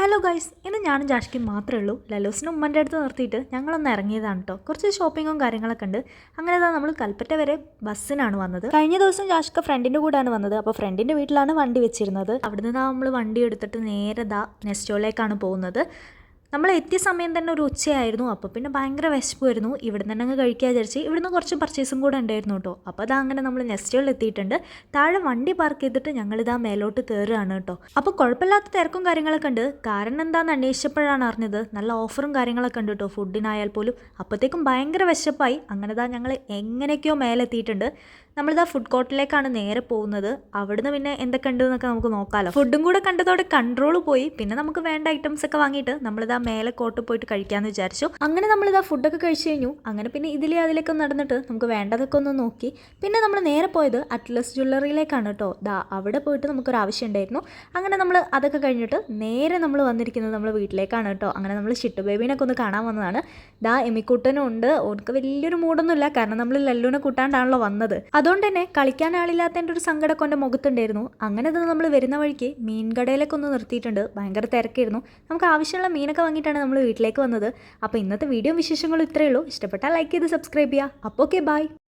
Hello guys ഇന്ന് ഞാനും ജാഷ്കിയും മാത്രമേ ഉള്ളൂ. ലലോസിനും ഉമ്മന്റെ അടുത്ത് നിർത്തിയിട്ട് ഞങ്ങളൊന്ന് ഇറങ്ങിയതാണ് കേട്ടോ കുറച്ച് ഷോപ്പിങ്ങും കാര്യങ്ങളൊക്കെ ഉണ്ട്. അങ്ങനെ തന്നെ നമ്മൾ കൽപ്പറ്റ വരെ ബസ്സിനാണ് വന്നത്. കഴിഞ്ഞ ദിവസം ജാഷ്ക ഫ്രണ്ടിന്റെ കൂടെയാണ് വന്നത്. അപ്പോൾ ഫ്രണ്ടിന്റെ വീട്ടിലാണ് വണ്ടി വെച്ചിരുന്നത്. അവിടെ അവിടുന്ന് നമ്മൾ വണ്ടി എടുത്തിട്ട് നേരെ ദാ നെസ്റ്റോയിലേക്കാണ് പോകുന്നത്. നമ്മൾ എത്തിയ സമയം തന്നെ ഒരു ഉച്ചയായിരുന്നു. അപ്പോൾ പിന്നെ ഭയങ്കര വിശപ്പുമായിരുന്നു ഇവിടെ തന്നെ അങ്ങ് കഴിക്കാൻ വിചാരിച്ച് ഇവിടുന്ന് കുറച്ച് പർച്ചേസും കൂടെ ഉണ്ടായിരുന്നു കേട്ടോ. അപ്പോൾ അത് അങ്ങനെ നമ്മൾ നെസ്റ്റുകളിൽ എത്തിയിട്ടുണ്ട്. താഴെ വണ്ടി പാർക്ക് ചെയ്തിട്ട് ഞങ്ങളിതാ മേലോട്ട് കയറുകയാണ് കേട്ടോ. അപ്പോൾ കുഴപ്പമില്ലാത്ത തിരക്കും കാര്യങ്ങളൊക്കെ ഉണ്ട്. കാരണം എന്താണെന്ന് അന്വേഷിച്ചപ്പോഴാണ് അറിഞ്ഞത്. നല്ല ഓഫറും കാര്യങ്ങളൊക്കെ ഉണ്ട് കേട്ടോ. ഫുഡിനായാൽ പോലും. അപ്പോഴത്തേക്കും ഭയങ്കര വിശപ്പായി. അങ്ങനെ താ ഞങ്ങൾ എങ്ങനെയൊക്കെയോ മേലെത്തിയിട്ടുണ്ട്. നമ്മളിതാ ഫുഡ് കോർട്ടിലേക്കാണ് നേരെ പോകുന്നത്. അവിടുന്ന് പിന്നെ എന്തൊക്കെ ഉണ്ട് എന്നൊക്കെ നമുക്ക് നോക്കാമല്ലോ ഫുഡും കൂടെ കണ്ടതോടെ കൺട്രോൾ പോയി. പിന്നെ നമുക്ക് വേണ്ട ഐറ്റംസ് ഒക്കെ വാങ്ങിയിട്ട് നമ്മളിതാ മേലെ കോട്ട് പോയിട്ട് കഴിക്കാമെന്ന് വിചാരിച്ചു. അങ്ങനെ നമ്മൾ നമ്മളിതാ ഫുഡൊക്കെ കഴിച്ചു കഴിഞ്ഞു. അങ്ങനെ പിന്നെ ഇതിലെ അതിലേക്ക് നടന്നിട്ട് നമുക്ക് വേണ്ടതൊക്കെ ഒന്ന് നോക്കി. പിന്നെ നമ്മൾ നേരെ പോയത് അറ്റ്ലസ് ജ്വല്ലറിയിലേക്കാണ് കേട്ടോ. ദാ അവിടെ പോയിട്ട് നമുക്കൊരു ആവശ്യം ഉണ്ടായിരുന്നു. അങ്ങനെ നമ്മൾ അതൊക്കെ കഴിഞ്ഞിട്ട് നേരെ നമ്മൾ വന്നിരിക്കുന്നത് നമ്മൾ വീട്ടിലേക്കാണ് കേട്ടോ. അങ്ങനെ നമ്മൾ ഷിട്ടു ബേബീനൊക്കെ ഒന്ന് കാണാൻ വന്നതാണ്. ദാ എമിക്കുട്ടനും ഉണ്ട്. ഓർക്ക് വലിയൊരു മൂടൊന്നുമില്ല. കാരണം നമ്മൾ ലല്ലുവിനെ കൂട്ടാണ്ടാണല്ലോ വന്നത്. അതുകൊണ്ട് തന്നെ കളിക്കാൻ ആളില്ലാത്തതിന്റെ ഒരു സങ്കടമൊക്കെ എന്റെ മുഖത്തുണ്ടായിരുന്നു. അങ്ങനെ ഇത് നമ്മൾ വരുന്ന വഴിക്ക് മീൻ കടയിലൊക്കെ ഒന്ന് നിർത്തിയിട്ടുണ്ട്. ഭയങ്കര തിരക്കായിരുന്നു. നമുക്ക് ആവശ്യമുള്ള മീനൊക്കെ വാങ്ങിയിട്ടാണ് നമ്മൾ വീട്ടിലേക്ക് വന്നത്. അപ്പോൾ ഇന്നത്തെ വീഡിയോ വിശേഷങ്ങളും ഇത്രയേ ഉള്ളൂ. ഇഷ്ടപ്പെട്ടാൽ ലൈക്ക് ചെയ്ത് സബ്സ്ക്രൈബ് ചെയ്യുക. അപ്പോൾ ഓക്കെ ബൈ